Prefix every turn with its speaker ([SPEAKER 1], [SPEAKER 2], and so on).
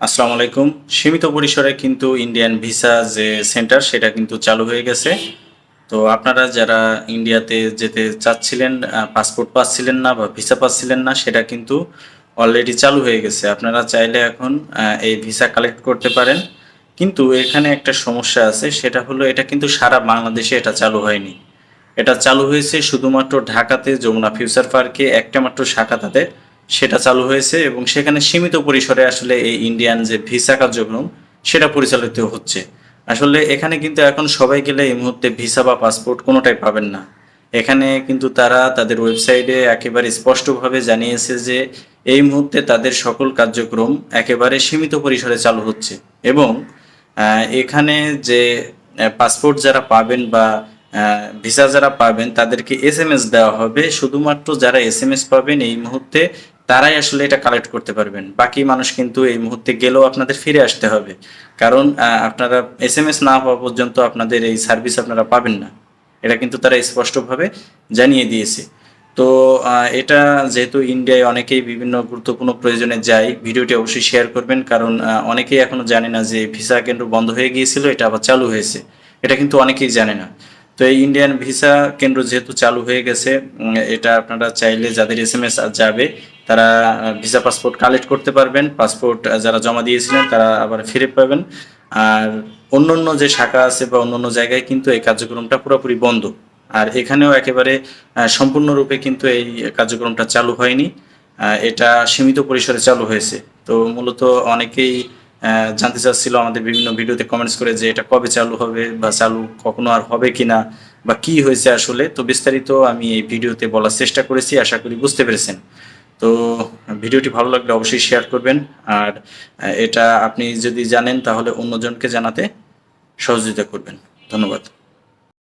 [SPEAKER 1] আসসালামু আলাইকুম। সীমিত পরিসরে কিন্তু ইন্ডিয়ান ভিসা যে সেন্টার সেটা কিন্তু চালু হয়ে গেছে। তো আপনারা যারা ইন্ডিয়াতে যেতে চাচ্ছিলেন পাসপোর্ট পাচ্ছিলেন না বা ভিসা পাচ্ছিলেন না, সেটা কিন্তু অলরেডি চালু হয়ে গেছে। আপনারা চাইলে এখন এই ভিসা কালেক্ট করতে পারেন। কিন্তু এখানে একটা সমস্যা আছে, সেটা হলো এটা কিন্তু সারা বাংলাদেশে এটা চালু হয়নি। এটা চালু হয়েছে শুধুমাত্র ঢাকাতে, যমুনা ফিউচার পার্কে একটা মাত্র শাখা তাদের। সেটা চালু হয়েছে এবং সেখানে সীমিত পরিসরে আসলে এই ইন্ডিয়ান যে ভিসা কার্যক্রম, সেটা পরিচালিত হচ্ছে। আসলে এখানে কিন্তু এখন সবাই গেলে এই মুহূর্তে ভিসা বা পাসপোর্ট কোনোটাই পাবেন না। এখানে কিন্তু তারা তাদের ওয়েবসাইটে একেবারে স্পষ্টভাবে জানিয়েছে যে এই মুহূর্তে তাদের সকল কার্যক্রম একেবারে সীমিত পরিসরে চালু হচ্ছে এবং এখানে যে পাসপোর্ট যারা পাবেন বা ভিসা যারা পাবেন তাদেরকে এস এম এস দেওয়া হবে। শুধুমাত্র যারা এস এম এস পাবেন এই মুহূর্তে তারাই আসলে এটা কালেক্ট করতে পারবেন। বাকি মানুষ কিন্তু এই মুহূর্তে গেলেও আপনাদের ফিরে আসতে হবে। কারণ আপনারা এস এম এস না হওয়া পর্যন্ত আপনাদের এই সার্ভিস আপনারা পাবেন না। এটা কিন্তু তারা স্পষ্টভাবে জানিয়ে দিয়েছে। তো এটা যেহেতু ইন্ডিয়ায় অনেকেই বিভিন্ন গুরুত্বপূর্ণ প্রয়োজনে যায়, ভিডিওটি অবশ্যই শেয়ার করবেন। কারণ অনেকেই এখনও জানে না যে ভিসা কেন্দ্র বন্ধ হয়ে গিয়েছিল, এটা আবার চালু হয়েছে। এটা কিন্তু অনেকেই জানে না। তো এই ইন্ডিয়ান ভিসা কেন্দ্র যেহেতু চালু হয়ে গেছে এটা আপনারা চাইলে যাদের এস এম এস যাবে তারা ভিসা পাসপোর্ট কালেক্ট করতে পারবেন। পাসপোর্ট যারা জমা দিয়েছিলেন, তারা আবার ফিরে পাবেন। আর অন্য অন্য যে শাখা আছে বা অন্য অন্য জায়গায় কিন্তু এই কার্যক্রমটা পুরোপুরি বন্ধ। আর এখানেও একেবারে সম্পূর্ণরূপে কিন্তু এই কার্যক্রমটা চালু হয়নি। এটা সীমিত পরিসরে চালু হয়েছে। তো মূলত অনেকেই জানতে চাচ্ছিল আমাদের বিভিন্ন ভিডিওতে কমেন্টস করে যে এটা কবে চালু হবে বা চালু কখনো আর হবে কিনা বা কি হয়েছে আসলে। তো বিস্তারিত আমি এই ভিডিওতে বলার চেষ্টা করেছি, আশা করি বুঝতে পেরেছেন। তো ভিডিওটি ভালো লাগলে অবশ্যই শেয়ার করবেন। আর এটা আপনি যদি জানেন তাহলে অন্যজনকে জানাতে সহযোগিতা করবেন। ধন্যবাদ।